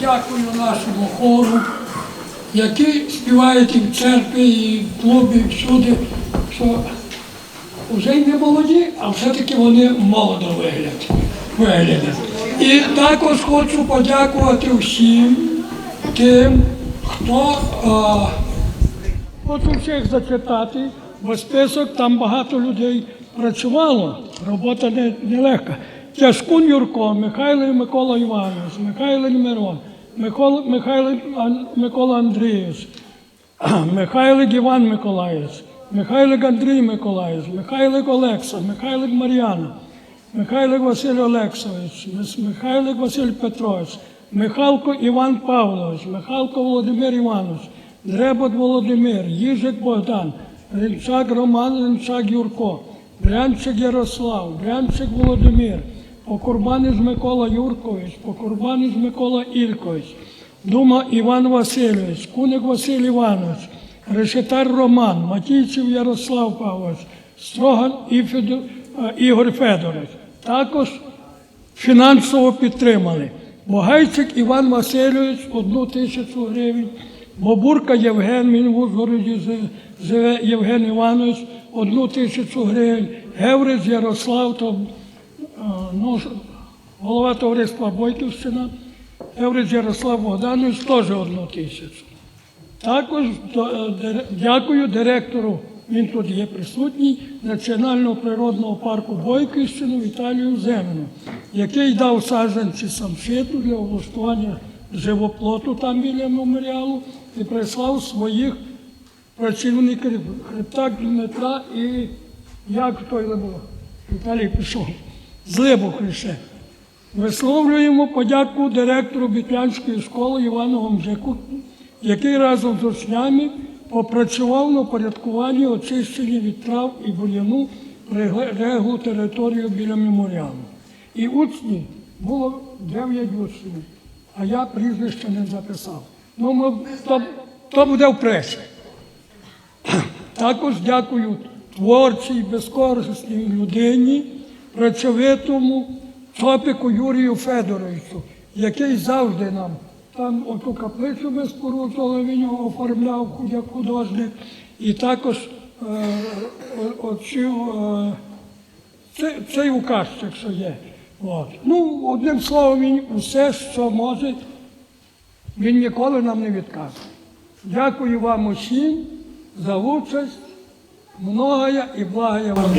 дякую нашому хору, які співають і в церкві, і в клубі, і всюди, що вже й не молоді, а все-таки вони молодо вигляд, виглядять. І також хочу подякувати всім тим, хто а, Хочу всіх зачитати, бо список там багато людей працювало, робота не, нелегка. Тяжкун Юрко, Михайло і Микола Іванович, Михайло Мирон, Михайло Микола Андрійович, Михайлик Іван Миколаївич, Михайлик Андрій Миколаївич, Михайлик Олекса, Михайлик Мар'яна, Михайлик Василь Олексович, Михайлик Василь Петрович, Михалко Іван Павлович, Михалко Володимир Іванович, Дребот Володимир, Їжик Богдан, Ринчак Роман, Ринчак Юрко, Брянчик Ярослав, Брянчик Володимир, Покурбанець Микола Юркович, Покурбанець Микола Ількович, Дума Іван Васильович, Куник Василь Іванович, Решетар Роман, Матійців Ярослав Павлович, Строган е, Ігор Федорович. Також фінансово підтримали. Богайчик Іван Васильович одну тисячу гривень, Бобурка Євген, він в Ужгороді живе Євген Іванович, одну тисячу гривень, Геврець Ярослав, то, ну, голова товариства Бойківщина, Геврець Ярослав Богданович теж одну тисячу. Також дякую директору, він тут є присутній, Національного природного парку Бойківщини Віталію Земину, який дав саджанці самшиту для облаштування живоплоту там біля меморіалу і прислав своїх працівників хребтак Дмитра і як той Лебо, Віталій пішов, з Либухи. Висловлюємо подяку директору Бітянської школи Івану Гомжику, який разом з учнями попрацював на порядкуванні очищення від трав і бур'яну прилеглу територію біля меморіалу. І учні було 9 учнів, а я прізвище не записав. Ну, ми, то, то буде в пресі. Також дякую творчій, безкорисній людині, працьовитому Чопику Юрію Федоровичу, який завжди нам там оту каплицю ми споруджували, він його оформляв як художник. І також е, е, цей, указчик, що є. От. Ну, одним словом, він усе, що може, він ніколи нам не відказує. Дякую вам усім за участь, многая і благая вам.